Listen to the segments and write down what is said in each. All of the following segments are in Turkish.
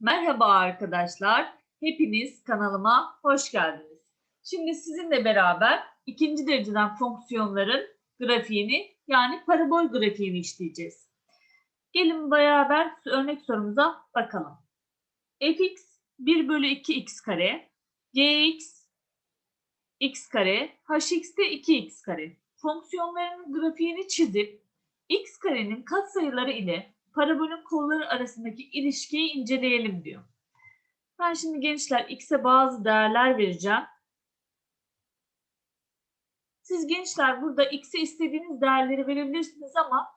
Merhaba arkadaşlar. Hepiniz kanalıma hoş geldiniz. Şimdi sizinle beraber ikinci dereceden fonksiyonların grafiğini yani parabol grafiğini işleyeceğiz. Gelin beraber örnek sorumuza bakalım. fx 1 bölü 2x kare, gx x kare, hx de 2x kare. Fonksiyonların grafiğini çizip x karenin katsayıları ile parabolün kolları arasındaki ilişkiyi inceleyelim diyor. Ben şimdi gençler x'e bazı değerler vereceğim. Siz gençler burada x'e istediğiniz değerleri verebilirsiniz ama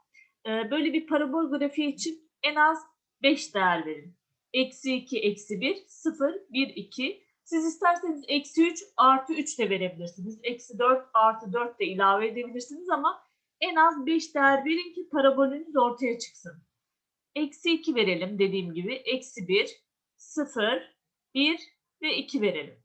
e, böyle bir parabol grafiği için en az 5 değer verin. Eksi 2, eksi 1, 0, 1, 2. Siz isterseniz eksi 3 artı 3 de verebilirsiniz. Eksi 4 artı 4 de ilave edebilirsiniz ama en az 5 değer verin ki parabolünüz ortaya çıksın. Eksi 2 verelim dediğim gibi. Eksi 1, 0, 1 ve 2 verelim.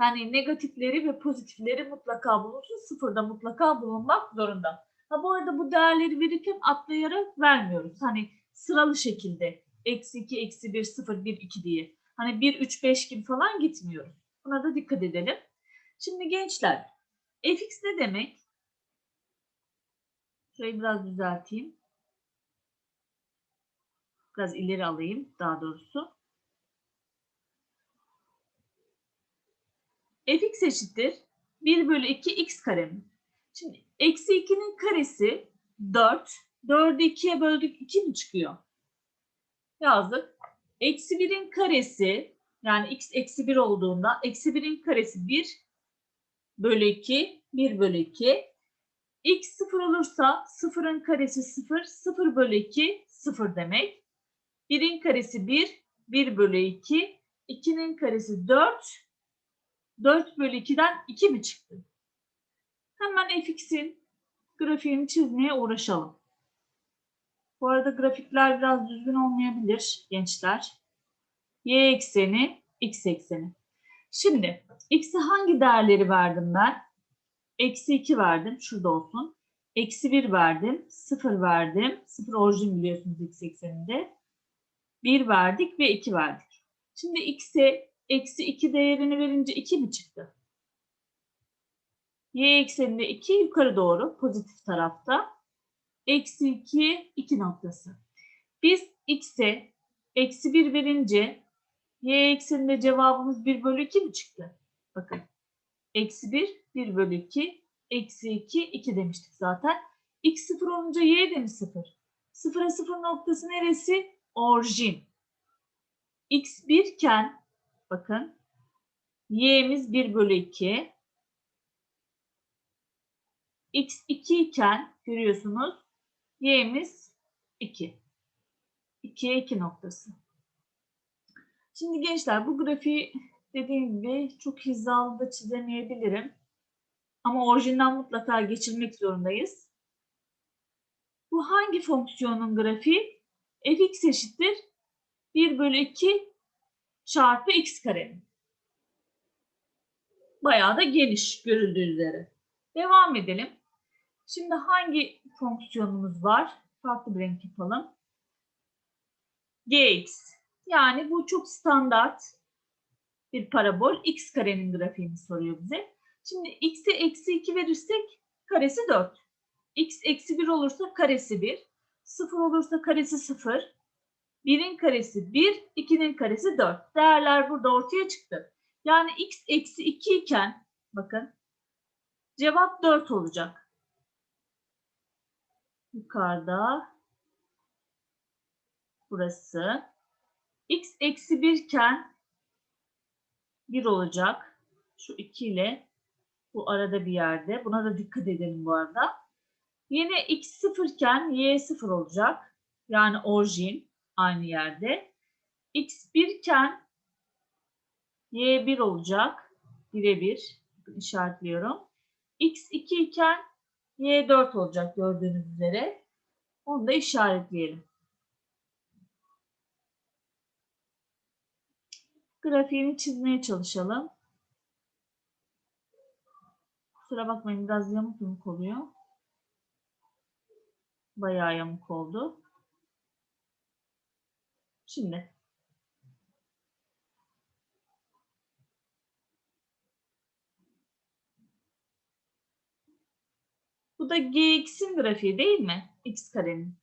Yani negatifleri ve pozitifleri mutlaka bulunsun. Sıfırda mutlaka bulunmak zorunda. Ha bu arada bu değerleri verirken atlayarak vermiyoruz. Hani sıralı şekilde eksi 2, eksi 1, 0, 1, 2 diye. Hani 1, 3, 5 gibi falan gitmiyoruz. Buna da dikkat edelim. Şimdi gençler fx ne demek? Şöyle biraz düzelteyim. Biraz ileri alayım daha doğrusu. fx eşittir 1 bölü 2 x kare mi? Şimdi eksi 2'nin karesi 4. 4'ü 2'ye böldük 2 mi çıkıyor? Yazdık. Eksi 1'in karesi yani x eksi 1 olduğunda eksi 1'in karesi 1 bölü 2 1 bölü 2 x 0 olursa 0'ın karesi 0 0 bölü 2 0 demek. 1'in karesi 1 1 bölü 2 2'nin karesi 4 4 bölü 2'den 2 mi çıktı? Hemen fx'in grafiğini çizmeye uğraşalım. Bu arada grafikler biraz düzgün olmayabilir gençler. Y ekseni, x ekseni. Şimdi x'e hangi değerleri verdim ben? Eksi 2 verdim. Şurada olsun. Eksi 1 verdim. 0 verdim. 0 orijin biliyorsunuz x ekseninde. 1 verdik ve 2 verdik. Şimdi x'e eksi 2 değerini verince 2 mi çıktı? Y ekseninde 2 yukarı doğru pozitif tarafta. Eksi 2 2 noktası. Biz x'e eksi 1 verince y ekseninde cevabımız 1 bölü 2 mi çıktı? Bakın. Eksi 1 1 bölü 2 eksi 2 2 demiştik zaten. x 0 olunca y de mi 0? 0'a 0 noktası neresi? Orijin. x 1 iken bakın y'miz 1 bölü 2 x 2 iken görüyorsunuz y'miz 2. 2'ye 2 noktası. Şimdi gençler bu grafiği dediğim gibi çok hizalı da çizemeyebilirim. Ama orijinden mutlaka geçirmek zorundayız. Bu hangi fonksiyonun grafiği? Fx eşittir 1 bölü 2 çarpı x kare. Bayağı da geniş görüldüğü üzere. Devam edelim. Şimdi hangi fonksiyonumuz var? Farklı bir renk yapalım. gx. Yani bu çok standart bir parabol. x karenin grafiğini soruyor bize. Şimdi x'e eksi 2 verirsek karesi 4. x eksi 1 olursa karesi 1. 0 olursa karesi 0. 1'in karesi 1, 2'nin karesi 4. Değerler burada ortaya çıktı. Yani x eksi 2 iken bakın cevap 4 olacak. Yukarıda burası. x eksi 1 iken 1 olacak. Şu 2 ile bu arada bir yerde. Buna da dikkat edelim bu arada. Yine x 0 iken y 0 olacak. Yani orijin aynı yerde. x 1 iken y 1 olacak. Birebir işaretliyorum. x 2 iken y 4 olacak gördüğünüz üzere. Onu da işaretleyelim. Grafiğini çizmeye çalışalım. Kusura bakmayın biraz yamuk yamuk oluyor. Bayağı yamuk oldu. Şimdi Bu da gx'in grafiği değil mi? x karenin.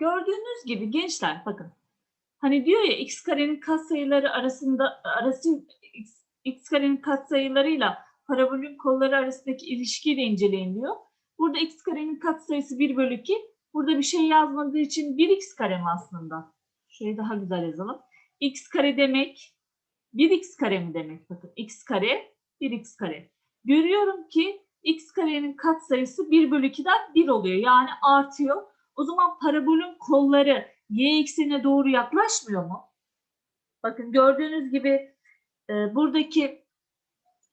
Gördüğünüz gibi gençler bakın. Hani diyor ya x karenin katsayıları arasında arası x, x karenin katsayılarıyla parabolün kolları arasındaki ilişkiyi de inceleyin diyor. Burada x karenin katsayısı 1 bölü 2. Burada bir şey yazmadığı için 1x kare mi aslında? Şöyle daha güzel yazalım. x kare demek 1x kare mi demek? Bakın x kare 1x kare. Görüyorum ki x karenin katsayısı 1 bölü 2'den 1 oluyor. Yani artıyor. O zaman parabolün kolları y eksenine doğru yaklaşmıyor mu? Bakın gördüğünüz gibi e, buradaki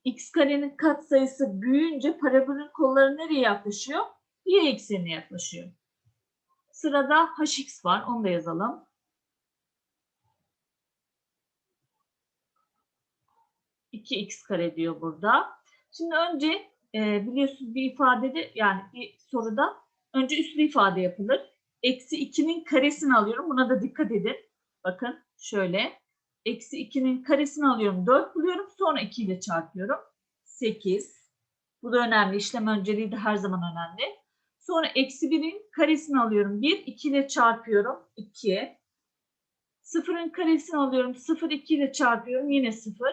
x karenin katsayısı büyüyünce parabolün kolları nereye yaklaşıyor? Y eksenine yaklaşıyor. Sırada hx var. Onu da yazalım. X kare diyor burada. Şimdi önce e, biliyorsunuz bir ifadede yani bir soruda önce üslü ifade yapılır. Eksi 2'nin karesini alıyorum. Buna da dikkat edin. Bakın şöyle. Eksi 2'nin karesini alıyorum. 4 buluyorum. Sonra 2 ile çarpıyorum. 8. Bu da önemli. İşlem önceliği de her zaman önemli. Sonra eksi 1'in karesini alıyorum. 1. 2 ile çarpıyorum. 2. 0'ın karesini alıyorum. 0. 2 ile çarpıyorum. Yine 0.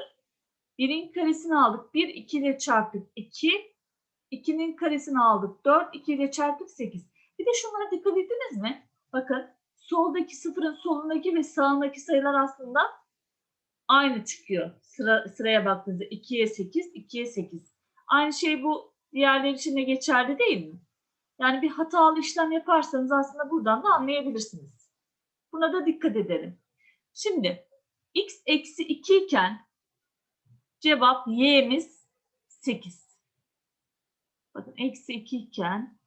1'in karesini aldık. 1. 2 ile çarptık. 2. 2'nin karesini aldık. 4. 2 ile çarptık. 8. Bir de şunlara dikkat ettiniz mi? Bakın soldaki sıfırın solundaki ve sağındaki sayılar aslında aynı çıkıyor. Sıra, sıraya baktığınızda 2'ye 8, 2'ye 8. Aynı şey bu diğerler için de geçerli değil mi? Yani bir hatalı işlem yaparsanız aslında buradan da anlayabilirsiniz. Buna da dikkat edelim. Şimdi x eksi 2 iken cevap y'miz 8. Bakın eksi 2 iken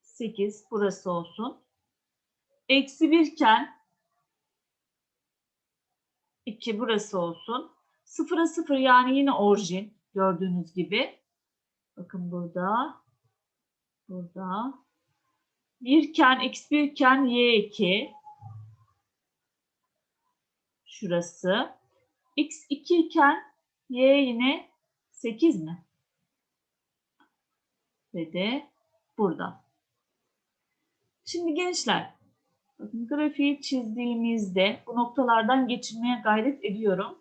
8 burası olsun. Eksi 1 iken 2 burası olsun. 0'a 0 yani yine orijin gördüğünüz gibi. Bakın burada. Burada. 1 iken eksi 1 iken y2. Şurası. x2 iken y yine 8 mi? Ve de burada. Şimdi gençler, bakın grafiği çizdiğimizde bu noktalardan geçirmeye gayret ediyorum.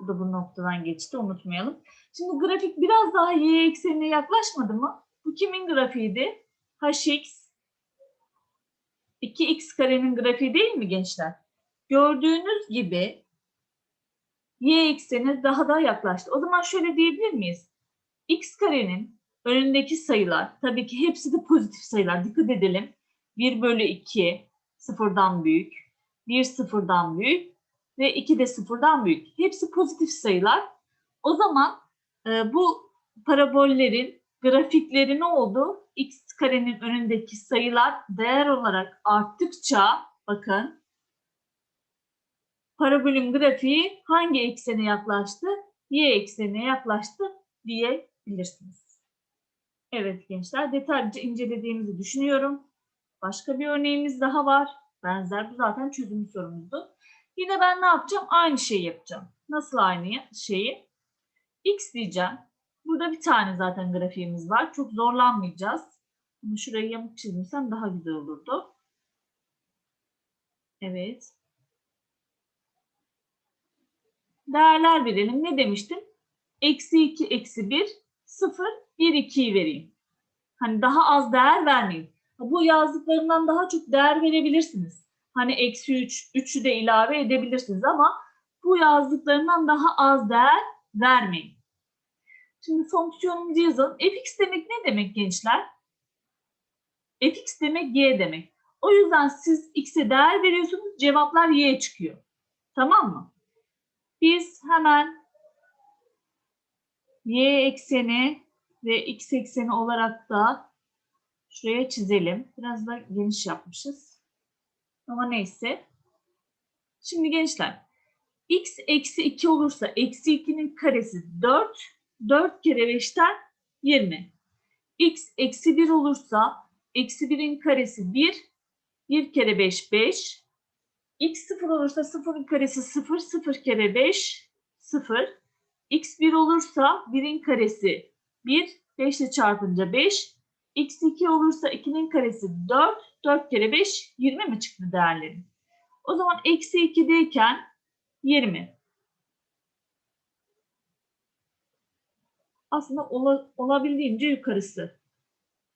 Bu da bu noktadan geçti, unutmayalım. Şimdi grafik biraz daha y eksenine yaklaşmadı mı? Bu kimin grafiğiydi? hx 2x karenin grafiği değil mi gençler? Gördüğünüz gibi y ekseni daha da yaklaştı. O zaman şöyle diyebilir miyiz? x karenin önündeki sayılar, tabii ki hepsi de pozitif sayılar. Dikkat edelim. 1 bölü 2 sıfırdan büyük, 1 sıfırdan büyük ve 2 de sıfırdan büyük. Hepsi pozitif sayılar. O zaman e, bu parabollerin grafikleri ne oldu? x karenin önündeki sayılar değer olarak arttıkça bakın parabolün grafiği hangi eksene yaklaştı? Y eksenine yaklaştı diyebilirsiniz. Evet gençler detaylıca incelediğimizi düşünüyorum. Başka bir örneğimiz daha var. Benzer bu zaten çözüm sorumuzdu. Yine ben ne yapacağım? Aynı şeyi yapacağım. Nasıl aynı şeyi? X diyeceğim. Burada bir tane zaten grafiğimiz var. Çok zorlanmayacağız. Bunu şuraya yamuk çizmişsem daha güzel olurdu. Evet. Değerler verelim. Ne demiştim? Eksi 2, eksi 1, 0, 1, 2'yi vereyim. Hani daha az değer vermeyin. Bu yazdıklarından daha çok değer verebilirsiniz. Hani eksi 3, 3'ü de ilave edebilirsiniz ama bu yazdıklarından daha az değer vermeyin. Şimdi fonksiyonumuzu yazalım. fx demek ne demek gençler? fx demek y demek. O yüzden siz x'e değer veriyorsunuz, cevaplar y çıkıyor. Tamam mı? Biz hemen y ekseni ve x ekseni olarak da şuraya çizelim. Biraz da geniş yapmışız. Ama neyse. Şimdi gençler, x eksi 2 olursa eksi 2'nin karesi 4, 4 kere 5'ten 20. x eksi 1 olursa eksi 1'in karesi 1, 1 kere 5 5, x 0 olursa 0'ın karesi 0, 0 kere 5, 0. x 1 olursa 1'in karesi 1, 5 ile çarpınca 5. x 2 olursa 2'nin karesi 4, 4 kere 5, 20 mi çıktı değerleri? O zaman eksi 2'deyken 20. Aslında ola- olabildiğince yukarısı.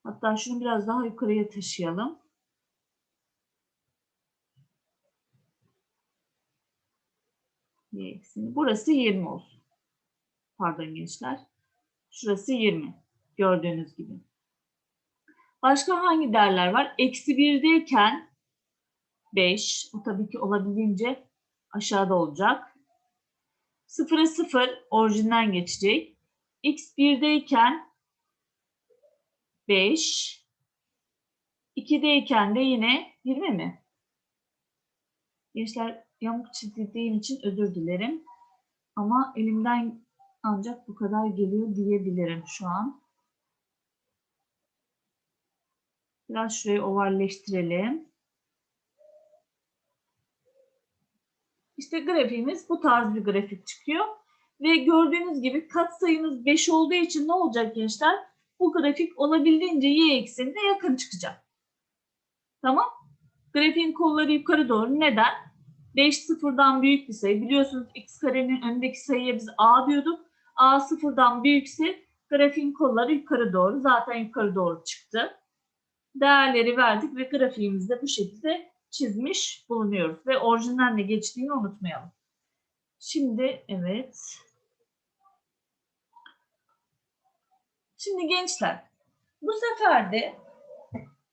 Hatta şunu biraz daha yukarıya taşıyalım. Burası 20 olsun. Pardon gençler. Şurası 20. Gördüğünüz gibi. Başka hangi değerler var? Eksi 1'deyken 5. O tabii ki olabildiğince aşağıda olacak. 0'a 0 orijinden geçecek. X 1'deyken 5. 2'deyken de yine 20 mi? Gençler yamuk çizdiğim için özür dilerim. Ama elimden ancak bu kadar geliyor diyebilirim şu an. Biraz şurayı ovalleştirelim. İşte grafiğimiz bu tarz bir grafik çıkıyor. Ve gördüğünüz gibi katsayımız 5 olduğu için ne olacak gençler? Bu grafik olabildiğince y eksenine yakın çıkacak. Tamam. Grafiğin kolları yukarı doğru. Neden? 5 sıfırdan büyük bir sayı. Biliyorsunuz x karenin önündeki sayıya biz a diyorduk. A sıfırdan büyükse grafiğin kolları yukarı doğru. Zaten yukarı doğru çıktı. Değerleri verdik ve grafiğimizde bu şekilde çizmiş bulunuyoruz. Ve orijinden de geçtiğini unutmayalım. Şimdi evet. Şimdi gençler bu sefer de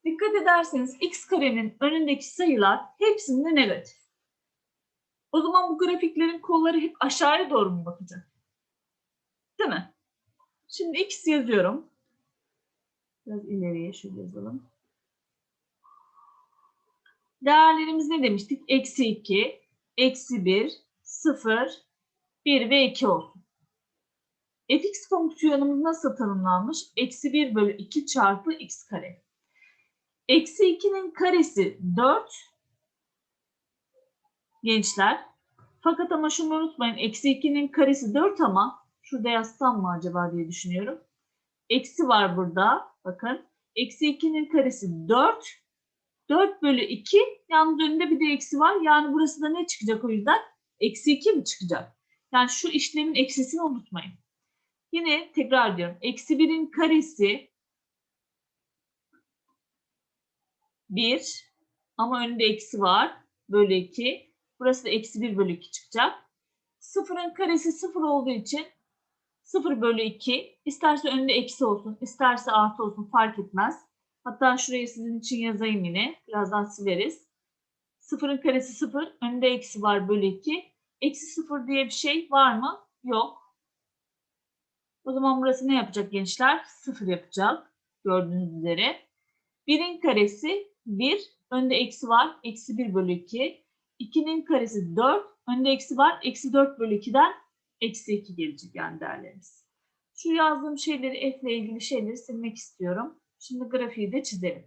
dikkat ederseniz x karenin önündeki sayılar hepsinde negatif. O zaman bu grafiklerin kolları hep aşağıya doğru mu bakacak? Değil mi? Şimdi x yazıyorum. Biraz ileriye şöyle yazalım. Değerlerimiz ne demiştik? Eksi 2, eksi 1, 0, 1 ve 2 olsun. fx fonksiyonumuz nasıl tanımlanmış? Eksi 1 bölü 2 çarpı x kare. Eksi 2'nin karesi 4. Gençler. Fakat ama şunu unutmayın. Eksi 2'nin karesi 4 ama şurada yazsam mı acaba diye düşünüyorum. Eksi var burada. Bakın. Eksi 2'nin karesi 4. 4 bölü 2. Yalnız önünde bir de eksi var. Yani burası da ne çıkacak o yüzden? Eksi 2 mi çıkacak? Yani şu işlemin eksisini unutmayın. Yine tekrar diyorum. Eksi 1'in karesi 1 ama önünde eksi var. Bölü 2. Burası da eksi 1 bölü 2 çıkacak. Sıfırın karesi 0 olduğu için 0 bölü 2 isterse önünde eksi olsun isterse artı olsun fark etmez. Hatta şurayı sizin için yazayım yine. Birazdan sileriz. Sıfırın karesi 0 önünde eksi var bölü 2. Eksi 0 diye bir şey var mı? Yok. O zaman burası ne yapacak gençler? 0 yapacak. Gördüğünüz üzere. 1'in karesi 1. Önde eksi var. Eksi 1 bölü 2. 2'nin karesi 4. Önde eksi var. Eksi 4 bölü 2'den eksi 2 gelecek yani değerlerimiz. Şu yazdığım şeyleri f ile ilgili şeyleri silmek istiyorum. Şimdi grafiği de çizelim.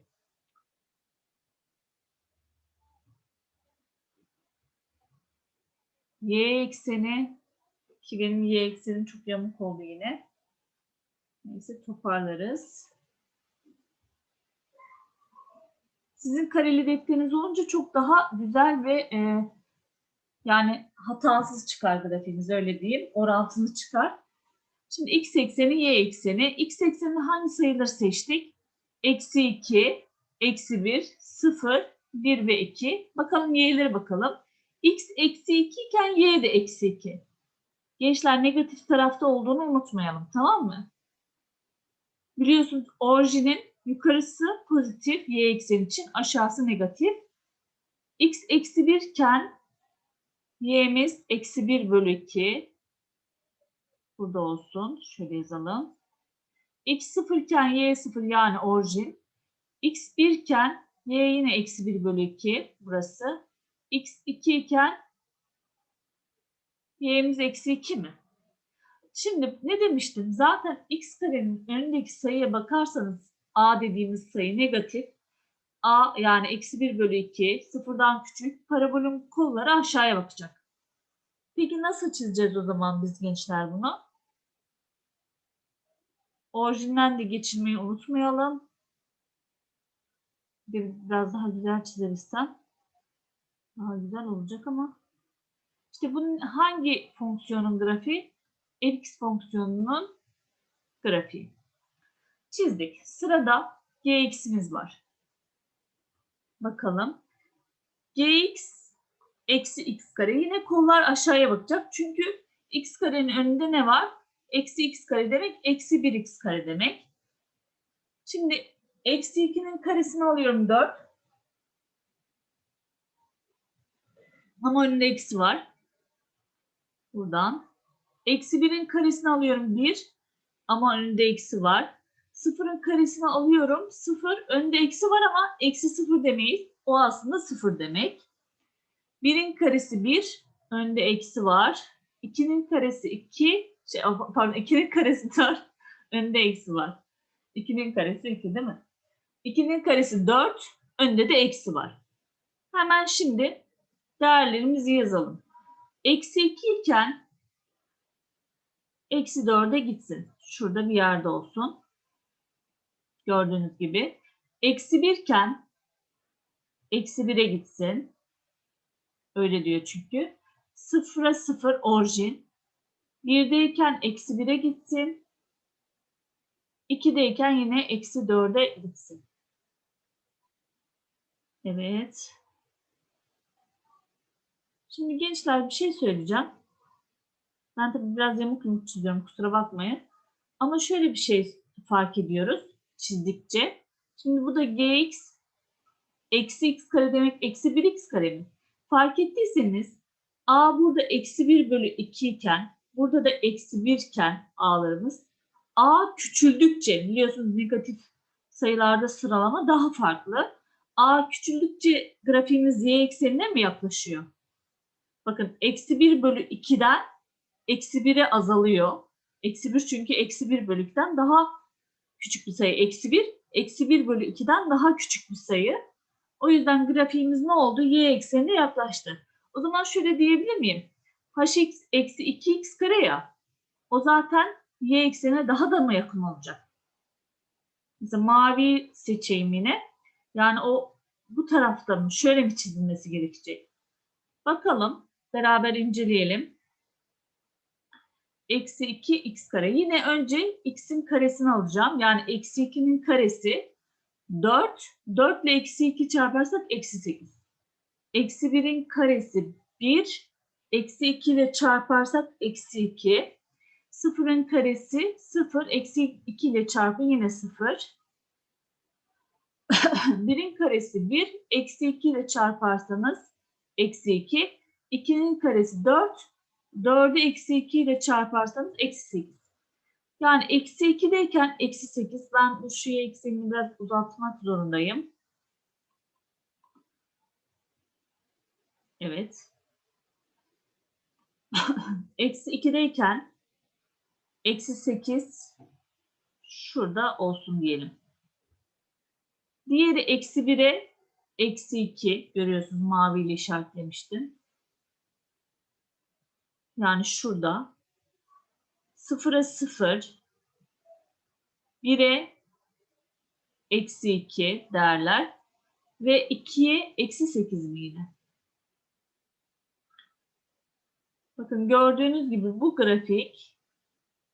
Y ekseni ki benim y eksenim çok yamuk oldu yine. Neyse toparlarız. Sizin kareli defteriniz olunca çok daha güzel ve e, yani hatasız çıkar grafiğiniz öyle diyeyim. Orantılı çıkar. Şimdi x ekseni, y ekseni. X ekseninde hangi sayıları seçtik? Eksi 2, eksi 1, 0, 1 ve 2. Bakalım y'lere bakalım. x eksi 2 iken y de eksi 2. Gençler negatif tarafta olduğunu unutmayalım tamam mı? Biliyorsunuz orijinin yukarısı pozitif y ekseni için aşağısı negatif. x eksi 1 iken y'miz eksi 1 bölü 2. Burada olsun. Şöyle yazalım. x 0 iken y 0 yani orijin. x 1 iken y yine eksi 1 bölü 2 burası. x 2 iken y'miz eksi 2 mi? Şimdi ne demiştim? Zaten x karenin önündeki sayıya bakarsanız a dediğimiz sayı negatif. A yani eksi 1 bölü 2 sıfırdan küçük parabolün kolları aşağıya bakacak. Peki nasıl çizeceğiz o zaman biz gençler bunu? Orijinden de geçirmeyi unutmayalım. Bir, biraz daha güzel çizersem daha güzel olacak ama işte bunun hangi fonksiyonun grafiği? fx fonksiyonunun grafiği. Çizdik. Sırada gx'imiz var. Bakalım. gx eksi x kare. Yine kollar aşağıya bakacak. Çünkü x karenin önünde ne var? Eksi x kare demek eksi 1x kare demek. Şimdi eksi 2'nin karesini alıyorum 4. Ama önünde eksi var. Buradan. Eksi 1'in karesini alıyorum 1. Ama önünde eksi var. Sıfırın karesini alıyorum. Sıfır. Önde eksi var ama eksi sıfır demeyiz. O aslında sıfır demek. Birin karesi bir. Önde eksi var. İkinin karesi iki. Şey, pardon ikinin karesi dört. Önde eksi var. İkinin karesi iki değil mi? İkinin karesi dört. Önde de eksi var. Hemen şimdi değerlerimizi yazalım. Eksi 2 iken eksi 4'e gitsin. Şurada bir yerde olsun. Gördüğünüz gibi. Eksi 1 iken eksi 1'e gitsin. Öyle diyor çünkü. Sıfıra sıfır orijin. 1'deyken eksi 1'e gitsin. 2'deyken yine eksi 4'e gitsin. Evet. Şimdi gençler bir şey söyleyeceğim. Ben tabii biraz yamuk yumuk çiziyorum kusura bakmayın. Ama şöyle bir şey fark ediyoruz çizdikçe. Şimdi bu da gx eksi x kare demek eksi 1x kare mi? Fark ettiyseniz a burada eksi 1 bölü 2 iken burada da eksi 1 iken a'larımız a küçüldükçe biliyorsunuz negatif sayılarda sıralama daha farklı. a küçüldükçe grafiğimiz y eksenine mi yaklaşıyor? Bakın eksi 1 bölü 2'den eksi 1'e azalıyor. Eksi 1 çünkü eksi 1 bölü 2'den daha küçük bir sayı. Eksi 1, eksi 1 bölü 2'den daha küçük bir sayı. O yüzden grafiğimiz ne oldu? Y eksenine yaklaştı. O zaman şöyle diyebilir miyim? hx eksi 2x kare ya. O zaten y eksenine daha da mı yakın olacak? Mesela mavi seçeyim yine. Yani o bu tarafta mı? Şöyle mi çizilmesi gerekecek? Bakalım. Beraber inceleyelim. Eksi 2 x kare. Yine önce x'in karesini alacağım. Yani eksi 2'nin karesi 4. 4 ile eksi 2 çarparsak eksi 8. Eksi 1'in karesi 1. Eksi 2 ile çarparsak eksi 2. 0'ın karesi 0. Eksi 2 ile çarpın yine 0. 1'in karesi 1. Eksi 2 ile çarparsanız eksi 2. 2'nin karesi 4. 4'ü eksi 2 ile çarparsanız eksi 8. Yani eksi 2'deyken eksi 8. Ben bu şu eksenini biraz uzatmak zorundayım. Evet. eksi 2'deyken eksi 8 şurada olsun diyelim. Diğeri eksi 1'e eksi 2 görüyorsunuz maviyle işaretlemiştim. Yani şurada 0'a 0 1'e eksi 2 değerler ve 2'ye eksi 8 mi? Bakın gördüğünüz gibi bu grafik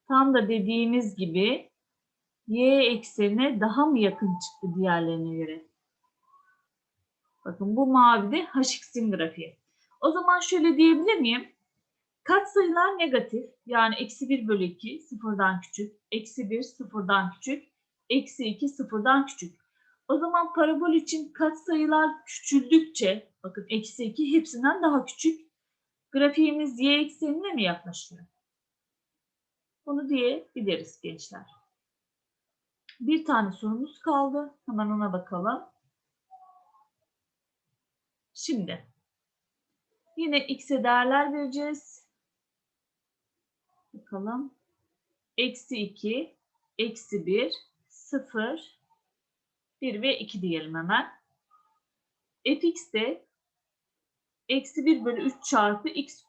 tam da dediğimiz gibi y eksenine daha mı yakın çıktı diğerlerine göre? Bakın bu mavi de hx'in grafiği. O zaman şöyle diyebilir miyim? Katsayılar negatif yani eksi 1 bölü 2 sıfırdan küçük, eksi 1 sıfırdan küçük, eksi 2 sıfırdan küçük. O zaman parabol için katsayılar küçüldükçe bakın eksi 2 hepsinden daha küçük. Grafiğimiz y eksenine mi yaklaşıyor? Bunu diyebiliriz gençler. Bir tane sorumuz kaldı. Hemen ona bakalım. Şimdi yine x'e değerler vereceğiz. Bakalım. Eksi 2, eksi 1, 0, 1 ve 2 diyelim hemen. fx de eksi 1 bölü 3 çarpı x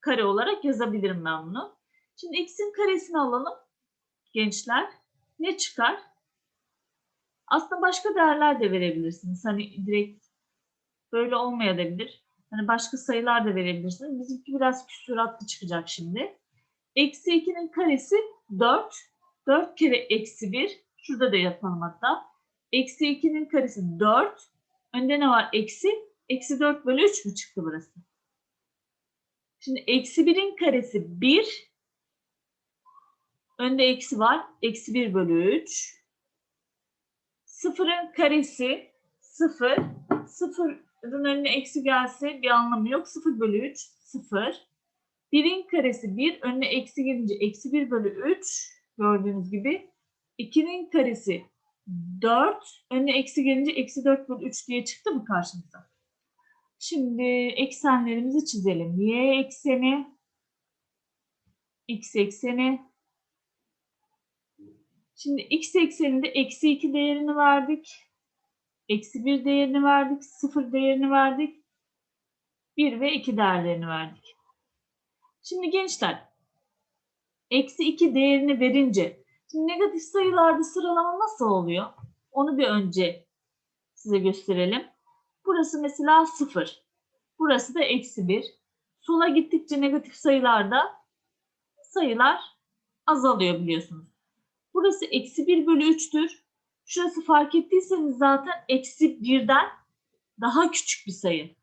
kare olarak yazabilirim ben bunu. Şimdi x'in karesini alalım gençler. Ne çıkar? Aslında başka değerler de verebilirsiniz. Hani direkt böyle olmayabilir. Hani başka sayılar da verebilirsiniz. Bizimki biraz küsuratlı çıkacak şimdi. Eksi 2'nin karesi 4. 4 kere eksi 1. Şurada da yapalım hatta. Eksi 2'nin karesi 4. Önde ne var? Eksi. Eksi 4 bölü 3 mü çıktı burası? Şimdi eksi 1'in karesi 1. Önde eksi var. Eksi 1 bölü 3. Sıfırın karesi 0. Sıfırın önüne eksi gelse bir anlamı yok. 0 bölü 3 0. 1'in karesi 1. Önüne eksi gelince eksi 1 bölü 3. Gördüğünüz gibi. 2'nin karesi 4. Önüne eksi gelince eksi 4 bölü 3 diye çıktı mı karşımıza? Şimdi eksenlerimizi çizelim. Y ekseni, x ekseni. Şimdi x ekseninde eksi 2 değerini verdik. Eksi 1 değerini verdik. 0 değerini verdik. 1 ve 2 değerlerini verdik. Şimdi gençler, eksi 2 değerini verince, şimdi negatif sayılarda sıralama nasıl oluyor? Onu bir önce size gösterelim. Burası mesela 0. Burası da eksi 1. Sola gittikçe negatif sayılarda sayılar azalıyor biliyorsunuz. Burası eksi 1 bölü 3'tür. Şurası fark ettiyseniz zaten eksi 1'den daha küçük bir sayı.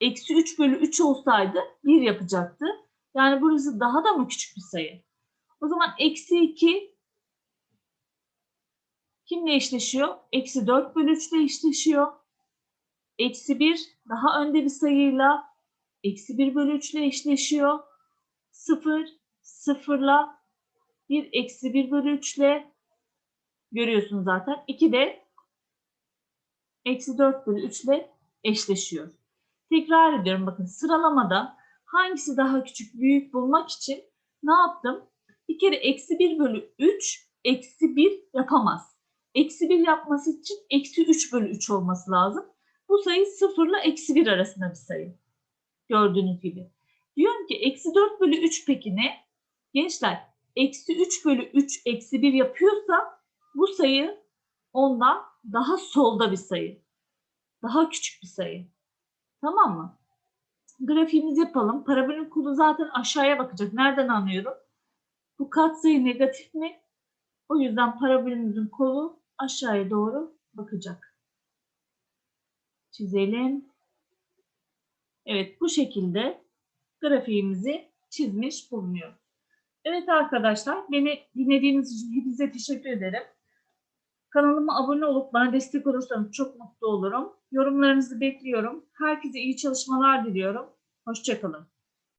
Eksi 3 bölü 3 olsaydı 1 yapacaktı. Yani burası daha da mı küçük bir sayı? O zaman eksi 2 kimle eşleşiyor? Eksi 4 bölü 3 ile eşleşiyor. Eksi 1 daha önde bir sayıyla eksi 1 bölü 3 ile eşleşiyor. 0, 0 ile 1 eksi 1 bölü 3 ile görüyorsunuz zaten. 2 de eksi 4 bölü 3 ile eşleşiyor. Tekrar ediyorum bakın sıralamada hangisi daha küçük büyük bulmak için ne yaptım? Bir kere eksi 1 bölü 3 eksi 1 yapamaz. Eksi 1 yapması için eksi 3 bölü 3 olması lazım. Bu sayı 0 ile eksi 1 arasında bir sayı. Gördüğünüz gibi. Diyorum ki eksi 4 bölü 3 peki ne? Gençler eksi 3 bölü 3 eksi 1 yapıyorsa bu sayı ondan daha solda bir sayı. Daha küçük bir sayı. Tamam mı? Grafiğimizi yapalım. Parabolün kolu zaten aşağıya bakacak. Nereden anlıyorum? Bu katsayı negatif mi? O yüzden parabolümüzün kolu aşağıya doğru bakacak. Çizelim. Evet bu şekilde grafiğimizi çizmiş bulunuyor. Evet arkadaşlar beni dinlediğiniz için hepinize teşekkür ederim. Kanalıma abone olup bana destek olursanız çok mutlu olurum. Yorumlarınızı bekliyorum. Herkese iyi çalışmalar diliyorum. Hoşçakalın.